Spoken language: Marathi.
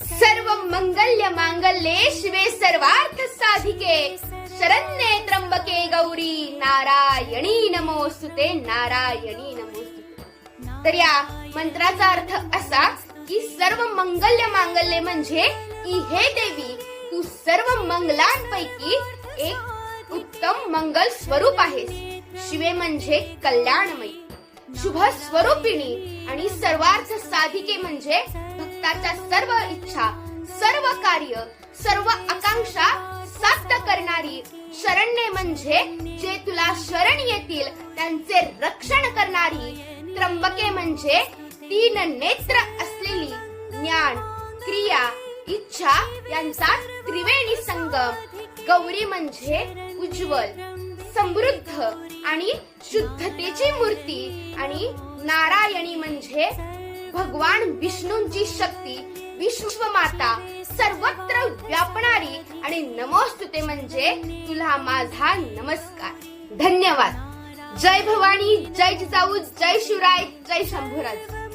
सर्व मंगल्य मांगल्ये शिवे सर्वार्थ साधिके। शरण्ये त्र्यंबके गौरी नारायणी नमोस्तुते नारायणी नमोस्तुते तर या मंत्राचा अर्थ असा की सर्व मंगल्य मांगल्य म्हणजे की हे देवी तू सर्व मंगलांपैकी एक उत्तम मंगल स्वरूप आहेस। शिवे म्हणजे कल्याणमयी शुभ स्वरूपिणी आणि सर्वार्थ साधिके म्हणजे भक्ताच्या सर्व इच्छा सर्व कार्य सर्व आकांक्षा साध्य करणारी शरण्ये म्हणजे जे तुला शरण येतील त्यांचे रक्षण करणारी त्र्यंबके म्हणजे तीन नेत्र असलेली ज्ञान क्रिया इच्छा यांचा त्रिवेणी संगम. गौरी म्हणजे उज्ज्वल समृद्ध आणि शुद्धतेची मूर्ती आणि नारायणी म्हणजे भगवान विष्णूंची शक्ती विश्वमाता सर्वत्र व्यापणारी आणि नमोस्तुते म्हणजे तुला माझा नमस्कार. धन्यवाद. जय भवानी जय जिजाऊ जय शिवराय जय शंभूराज.